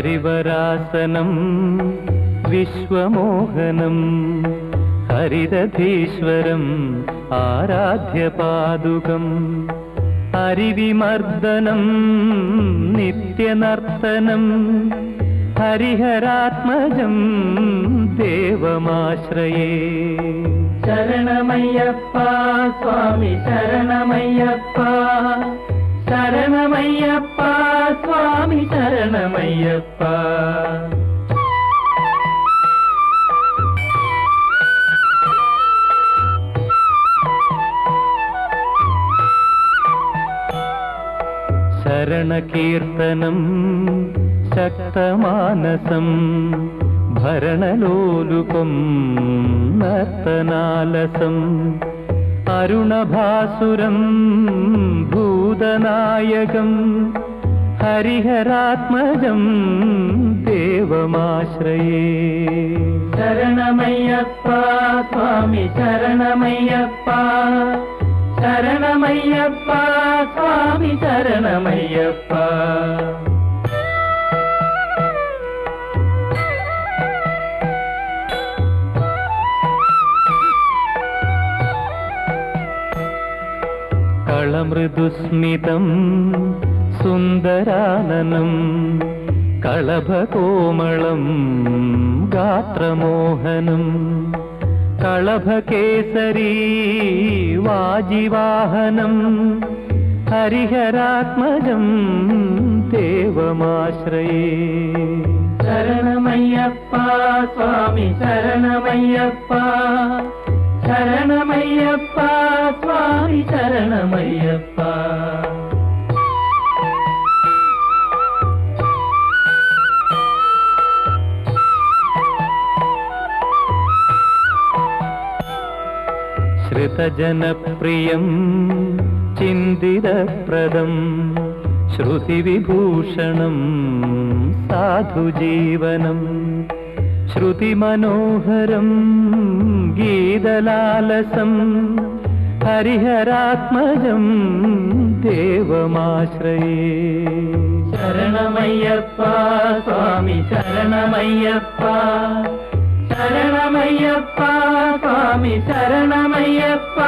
ഹരിവരാസനം വിശ്വമോഹനം ഹരിരഥീശ്വരം ആരാധ്യപാദുകം ഹരിവിമർദ്ദനം നിത്യനർത്തനം ഹരിഹരാത്മജം ദേവമാശ്രയേ. ശരണമയ്യപ്പ സ്വാമി ശരണമയ്യപ്പ. ശരണമയ്യപ്പ സ്വാമി ശരണമയ്യപ്പ. ശരണകീർത്തനം ശക്തമാനസം ഭരണലോലുപം നർത്തനാലസം. അരുണഭാസുരം ഭൂതനായകം ഹരിഹരാത്മജം ദേവമാശ്രയേ. ശരണമയ്യപ്പ സ്വാമി ശരണമയ്യപ്പ. ശരണമയ്യപ്പ സ്വാമി ശരണമയ്യപ്പ. കളമൃദുസ്മിതം സുന്ദരാനനം കളഭകോമളം ഗാത്രമോഹനം കളഭകേസരീ വാജിവാഹനം ഹരിഹരാത്മജം ദേവമാശ്രയേ. ശരണമയ്യപ്പ സ്വാമി ശരണമയ്യപ്പ ശരണമയ്യപ്പ സ്വാമി ശരണമയ്യപ്പ. ശ്രുതജനപ്രിയം ചിന്തിതപ്രദം ശ്രുതിവിഭൂഷണം സാധുജീവനം. ശ്രുതിമനോഹരം ഗീതലാലസം ഹരിഹരാത്മജം ദേവമാശ്രയേ ശരണമയ്യപ്പ സ്വാമി ശരണമയ്യപ്പ ശരണമയ്യപ്പ സ്വാമി ശരണമയ്യപ്പ